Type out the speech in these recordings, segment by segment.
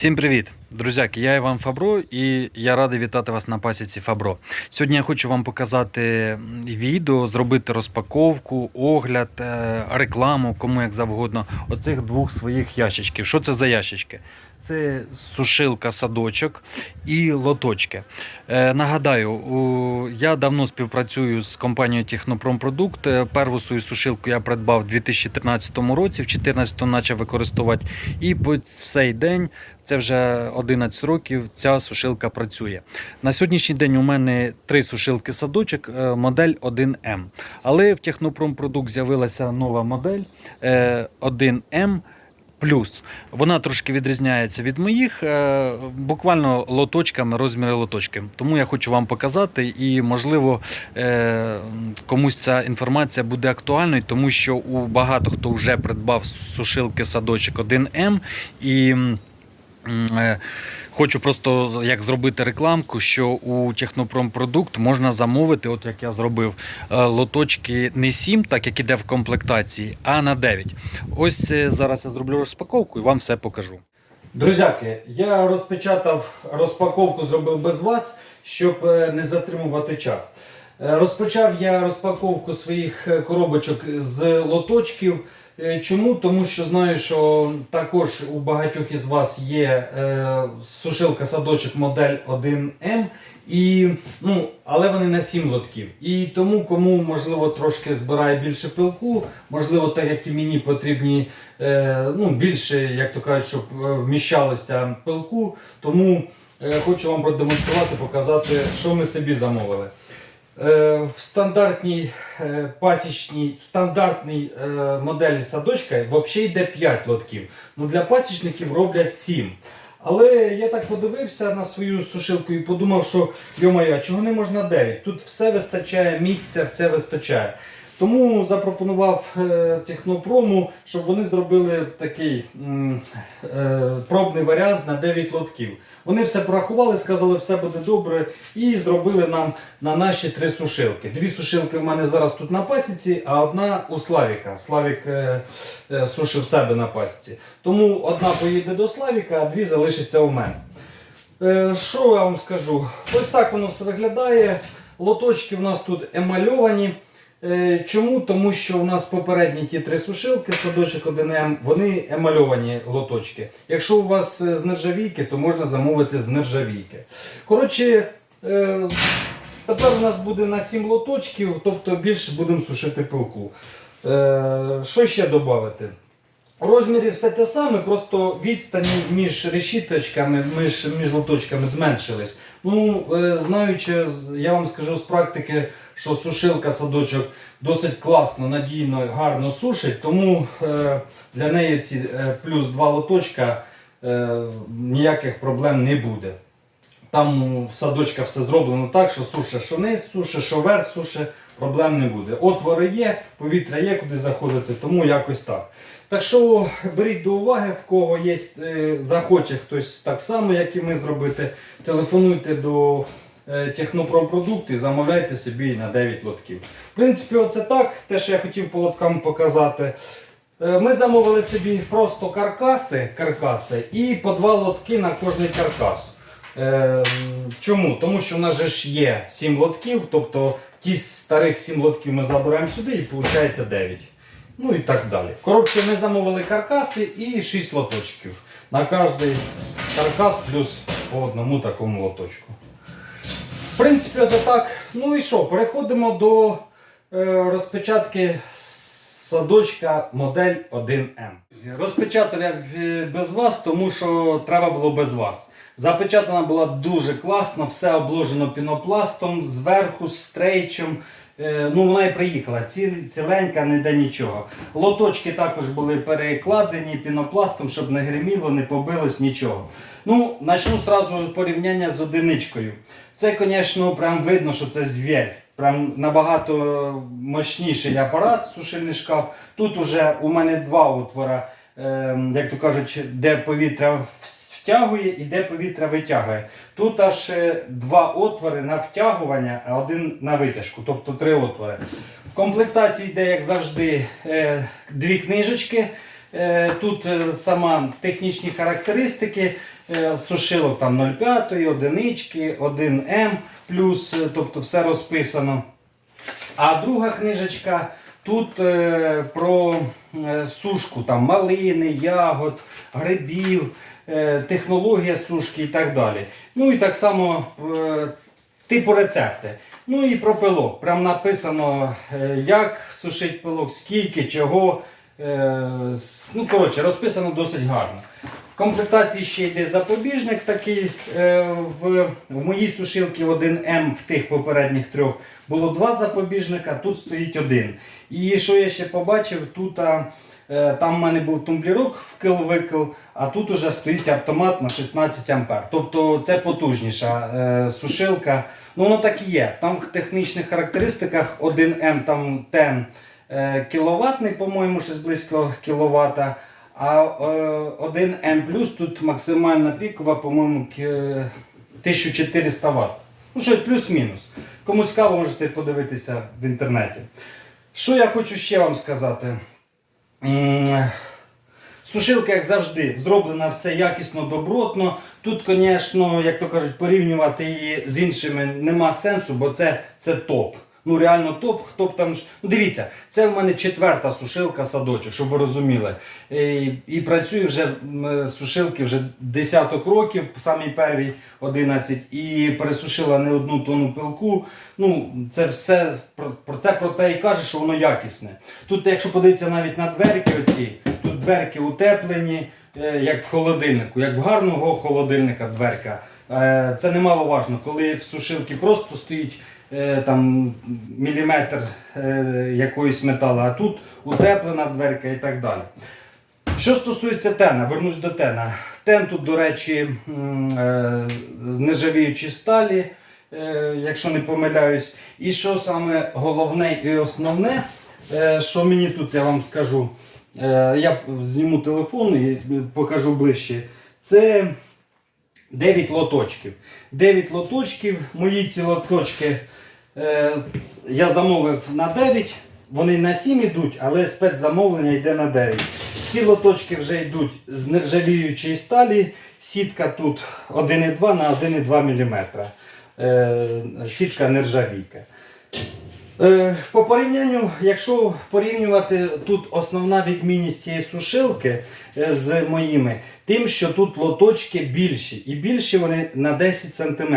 Всім привіт, друзяки! Я Іван Фабро і я радий вітати вас на пасіці Фабро. Сьогодні я хочу вам показати відео, зробити розпаковку, огляд, е, рекламу, кому як завгодно, оцих двох своїх ящичків. Що це за ящички? Це сушилка садочок і лоточки. Е, нагадаю, я давно співпрацюю з компанією Технопромпродукт. Е, Перву свою сушилку я придбав у 2013 році, в 2014 почав використовувати. І по цей день, це вже 11 років, ця сушилка працює. На сьогоднішній день у мене три сушилки садочок, е, модель 1М. Але в Технопромпродукт з'явилася нова модель е, 1М. Плюс вона трошки відрізняється від моїх, е, буквально лоточками, розміри лоточки. Тому я хочу вам показати, і можливо е, комусь ця інформація буде актуальною, тому що у багато хто вже придбав сушилки садочок 1М і. Е, Хочу просто як зробити рекламку, що у Технопромпродукт можна замовити, от як я зробив, е, лоточки не 7, так як іде в комплектації, а на 9. Ось е, зараз я зроблю розпаковку і вам все покажу. Друзяки, я розпечатав розпаковку, зробив без вас, щоб не затримувати час. Розпочав я розпаковку своїх коробочок з лоточків. Е, Чому? Тому що знаю, що також у багатьох із вас є е, сушилка садочок модель 1М, і, ну, але вони на 7 лотків. І тому, кому можливо трошки збирає більше пилку, можливо, так як і мені потрібні е, ну, більше, як то кажуть, щоб е, вміщалося пилку. Тому е, хочу вам продемонструвати, показати, що ми собі замовили. Е, В стандартній е, пасічній стандартній е, моделі садочка взагалі йде 5 лотків. Ну, для пасічників роблять 7. Але я так подивився на свою сушилку і подумав, що йомая, чого не можна 9? Тут все вистачає місця, все вистачає. Тому запропонував е, технопрому, щоб вони зробили такий е, пробний варіант на 9 лотків. Вони все порахували, сказали, все буде добре, і зробили нам на наші три сушилки. Дві сушилки в мене зараз тут на пасіці, а одна у Славіка. Славік е, сушив себе на пасіці. Тому одна поїде до Славіка, а дві залишаться у мене. Що я вам скажу? Ось так воно все виглядає. Лоточки в нас тут емальовані. Е, Чому? Тому що у нас попередні ті три сушилки, садочок 1М, вони емальовані лоточки. Якщо у вас е, з нержавійки, то можна замовити з нержавійки. Коротше, е, тепер у нас буде на 7 лоточків, тобто більше будемо сушити пилку. Що ще додати? У розмірі все те саме, просто відстані між решіточками, між, між лоточками зменшились. Ну, знаючи, я вам скажу з практики, що сушилка садочок досить класно, надійно, гарно сушить, тому е, для неї ці е, плюс два лоточка е, ніяких проблем не буде. Там у садочка все зроблено так, що суше, що низ суше, що верх суше, проблем не буде. Отвори є, повітря є куди заходити, тому якось так. Так що беріть до уваги, в кого є, захоче хтось так само, як і ми зробити. Телефонуйте до е, Технопромпродукт і замовляйте собі на 9 лотків. В принципі, оце так. Те, що я хотів по лоткам показати. Е, Ми замовили собі просто каркаси, каркаси і по два лотки на кожний каркас. Е, чому? Тому що в нас же ж є 7 лотків, тобто ті старих 7 лотків ми забираємо сюди і виходить 9. Ну і так далі. Коротше, ми замовили каркаси і 6 лоточків. На кожний каркас плюс по одному такому лоточку. В принципі, ось так. Ну і що, переходимо до е, розпечатки садочка модель 1М. Розпечатав я е, без вас, тому що треба було без вас. Запечатана була дуже класно, все обложено пінопластом, зверху, стрейчем. Е, Ну, вона і приїхала, ці, ціленька, ніде нічого. Лоточки також були перекладені пінопластом, щоб не гриміло, не побилось нічого. Ну, почну одразу порівняння з одиничкою. Це, звісно, прям видно, що це звір. Прям набагато мощніший апарат, сушильний шкаф. Тут уже у мене два отвора, е, як то кажуть, де повітря втягує і де повітря витягує. Тут аж е, два отвори на втягування, а один на витяжку, тобто три отвори. В комплектації йде, як завжди, е, дві книжечки. Е, Тут сама технічні характеристики. Е, сушилок там 0,5, одинички, 1М, плюс, е, тобто все розписано. А друга книжечка тут е, про е, сушку там, малини, ягод, грибів, е, технологія сушки і так далі. Ну і так само е, типу рецепти. Ну і про пилок. Прям написано, як сушить пилок, скільки, чого. Е, ну, коротше, розписано досить гарно. В комплектації ще йде запобіжник такий. Е, в, в моїй сушилці 1М в тих попередніх трьох було два запобіжника, тут стоїть один. І що я ще побачив, тут е, там в мене був тумблірок вкил-викил, а тут уже стоїть автомат на 16 А. Тобто це потужніша сушилка. Ну воно так і є. Там в технічних характеристиках 1М там 10 е, кіловатний, по-моєму, щось близько кіловата. А е, 1М тут максимальна пікова, по-моєму, 1400 Вт. Ну, що плюс-мінус. Кому цікаво, можете подивитися в інтернеті. Що я хочу ще вам сказати? Сушилка, як завжди, зроблена все якісно, добротно. Тут, звісно, як то кажуть, порівнювати її з іншими нема сенсу, бо це, це топ. Ну реально топ. Хто б там ну, дивіться, це в мене четверта сушилка садочок, щоб ви розуміли. І, і працюю вже е, сушилки вже десяток років, самі перві 11, і пересушила не одну тонну пилку. Ну, це все про, це про те і каже, що воно якісне. Тут, якщо подивитися навіть на дверки, оці, тут дверки утеплені, е, як в холодильнику, як в гарного холодильника дверка. Е, Це немаловажно, коли в сушилці просто стоїть там міліметр е, якоїсь металу, а тут утеплена дверка і так далі. Що стосується тена, вернусь до тена. Тен тут, до речі, м, е, з нержавіючої сталі, е, якщо не помиляюсь. І що саме головне і основне, е, що мені тут я вам скажу, е, я зніму телефон і покажу ближче. Це 9 лоточків. 9 лоточків. Мої ці лоточки е, я замовив на 9. Вони на 7 йдуть, але спецзамовлення йде на 9. Ці лоточки вже йдуть з нержавіючої сталі. Сітка тут 1,2 на 1,2 мм. Е, сітка нержавійка. Е, По порівнянню, якщо порівнювати тут основна відмінність цієї сушилки е, з моїми, тим, що тут лоточки більші, і більші вони на 10 см.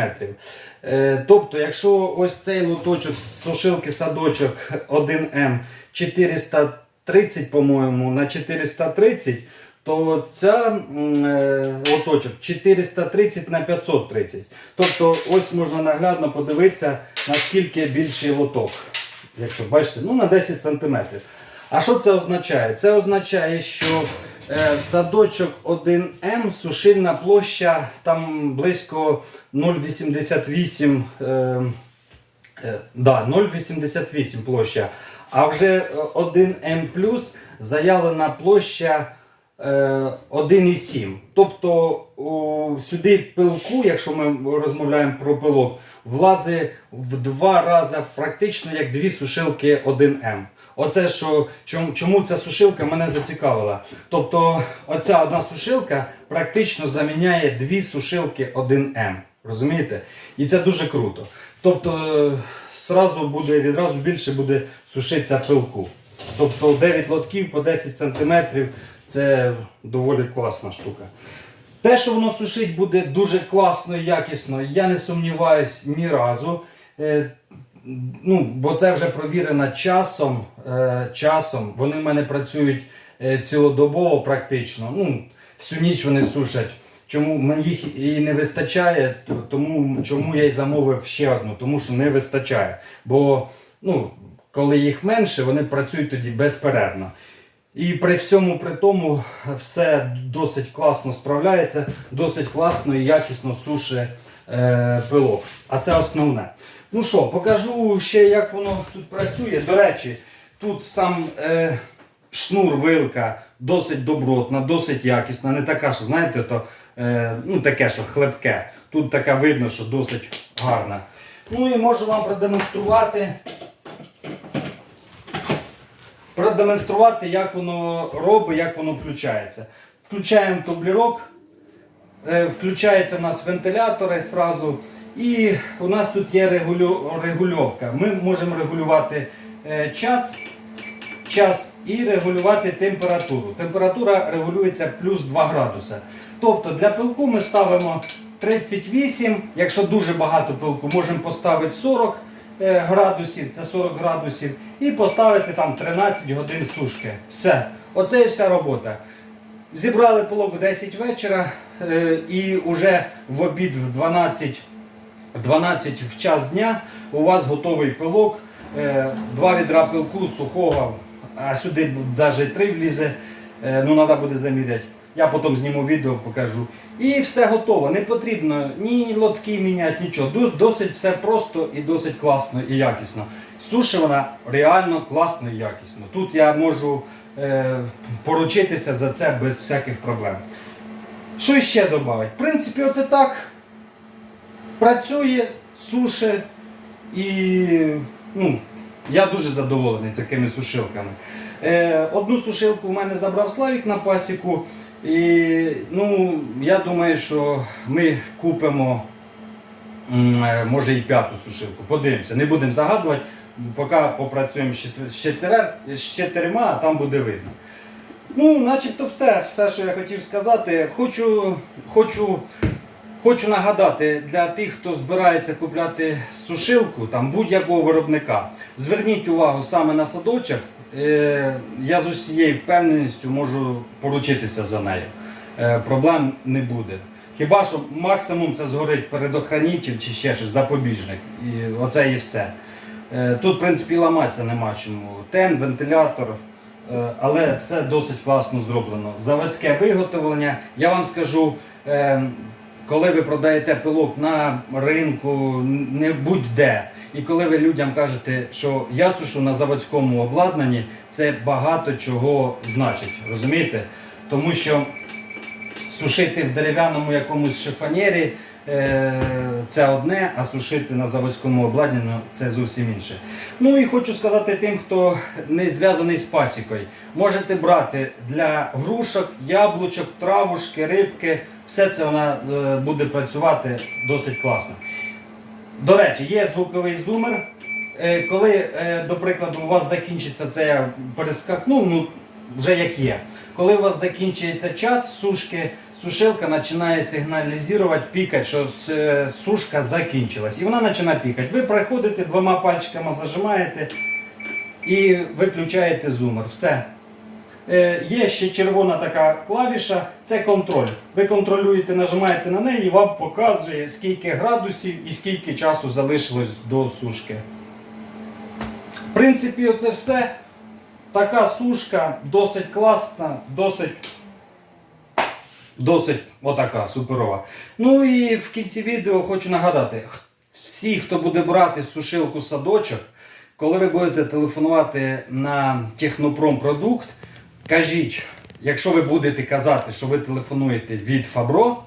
Тобто, якщо ось цей лоточок з сушилки садочок 1М 430, по-моєму, на 430, то ця е, лоточок 430 на 530. Тобто ось можна наглядно подивитися, наскільки більший лоток. Якщо бачите, ну на 10 см. А що це означає? Це означає, що е, садочок 1М сушильна площа там близько 0,88 е, Е, Да, 0,88 площа. А вже е, 1М заявлена площа е, 1,7. Тобто сюди пилку, якщо ми розмовляємо про пилок, влазить в два рази практично як дві сушилки 1М. Оце що, чому, ця сушилка мене зацікавила. Тобто, оця одна сушилка практично заміняє дві сушилки 1М. Розумієте? І це дуже круто. Тобто, сразу буде, відразу більше буде сушитися пилку. Тобто 9 лотків по 10 см це доволі класна штука. Те, що воно сушить буде дуже класно і якісно, я не сумніваюсь ні разу. Е, ну, бо це вже провірено часом. Е, часом. Вони в мене працюють е, цілодобово практично. Ну, всю ніч вони сушать. Чому їх і не вистачає, тому чому я й замовив ще одну, тому що не вистачає. Бо ну, коли їх менше, вони працюють тоді безперервно. І при всьому при тому все досить класно справляється, досить класно і якісно суше е, пилок. А це основне. Ну що, покажу ще, як воно тут працює. До речі, тут сам е, шнур вилка досить добротна, досить якісна, не така, що знаєте, то е, ну, таке, що хлебке. Тут така видно, що досить гарна. Ну і можу вам продемонструвати продемонструвати, як воно робить, як воно включається. Включаємо тублірок. Е, Включаються в нас вентилятори сразу. І у нас тут є регулю... регульовка. Ми можемо регулювати е, час, час і регулювати температуру. Температура регулюється плюс 2 градуси. Тобто для пилку ми ставимо 38, якщо дуже багато пилку, можемо поставити 40 е, градусів, це 40 градусів, і поставити там 13 годин сушки. Все. Оце і вся робота. Зібрали пилок в 10 вечора е, і вже в обід в 12, 12 в час дня у вас готовий пилок. Е, два відра пилку сухого, а сюди навіть три влізе. Е, ну, треба буде заміряти. Я потім зніму відео, покажу. І все готово. Не потрібно ні лотки міняти, нічого. Досить все просто і досить класно і якісно. Суші вона реально класно і якісно. Тут я можу е, поручитися за це без всяких проблем. Що ще додати? В принципі, оце так. Працює, суше і ну, я дуже задоволений такими сушилками. Е, одну сушилку в мене забрав Славік на пасіку. І ну, я думаю, що ми купимо е, може і п'яту сушилку. Подивимося, не будемо загадувати, поки попрацюємо з чотир- з з чотирма, а там буде видно. Ну, начебто все, все, що я хотів сказати. Хочу, хочу, хочу нагадати для тих, хто збирається купляти сушилку там будь-якого виробника. Зверніть увагу саме на садочок. Е, я з усією впевненістю можу поручитися за нею. Е, проблем не буде. Хіба що максимум це згорить передохранитель чи ще щось, запобіжник. І оце і все. Е, Тут, в принципі, ламатися нема чому. Тен, вентилятор, але все досить класно зроблено. Заводське виготовлення. Я вам скажу, коли ви продаєте пилок на ринку, не будь-де, і коли ви людям кажете, що я сушу на заводському обладнанні, це багато чого значить. Розумієте? Тому що сушити в дерев'яному якомусь шифонєрі е, це одне, а сушити на заводському обладнанні це зовсім інше. Ну і хочу сказати тим, хто не зв'язаний з пасікою, можете брати для грушок, яблучок, травушки, рибки. Все це вона е, буде працювати досить класно. До речі, є звуковий зумер. Е, Коли, е, до прикладу, у вас закінчиться це, я перескакнув, ну вже як є. Коли у вас закінчується час сушки, сушилка починає сигналізувати, пікати, що сушка закінчилась. І вона починає пікати. Ви приходите двома пальчиками зажимаєте і виключаєте зумер. Все. Е, Є ще червона така клавіша, це контроль. Ви контролюєте, нажимаєте на неї і вам показує, скільки градусів і скільки часу залишилось до сушки. В принципі, оце все. Така сушка досить класна, досить. Досить отака суперова. Ну і в кінці відео хочу нагадати: всі, хто буде брати сушилку садочок, коли ви будете телефонувати на Технопром-продукт, кажіть, якщо ви будете казати, що ви телефонуєте від Фабро,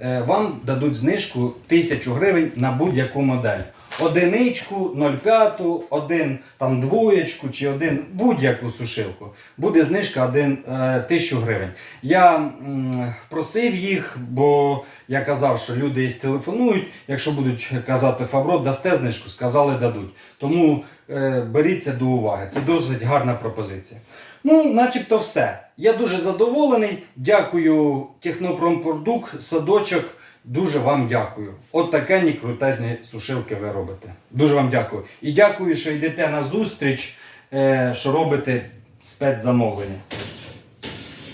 е, вам дадуть знижку 1000 гривень на будь-яку модель. Одиничку, 0,5, один там двоєчку чи один будь-яку сушилку. Буде знижка 1 е, 1000 гривень. Я м, просив їх, бо я казав, що люди із телефонують. Якщо будуть казати Фабро, дасте знижку, сказали дадуть. Тому е, беріть до уваги. Це досить гарна пропозиція. Ну, начебто все. Я дуже задоволений. Дякую Технопромпродукт, садочок. Дуже вам дякую. От таке крутезні сушилки ви робите. Дуже вам дякую. І дякую, що йдете на зустріч, е, що робите спецзамовлення.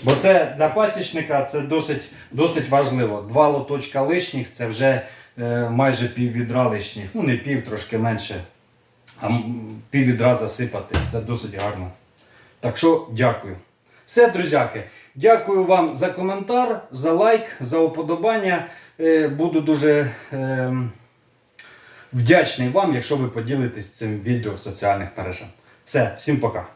Бо це для пасічника це досить, досить важливо. Два лоточка лишніх це вже е, майже пів відра лишніх. Ну не пів, трошки менше. А пів відра засипати. Це досить гарно. Так що дякую. Все, друзяки, дякую вам за коментар, за лайк, за уподобання. Е, Буду дуже е, вдячний вам, якщо ви поділитесь цим відео в соціальних мережах. Все, всім пока.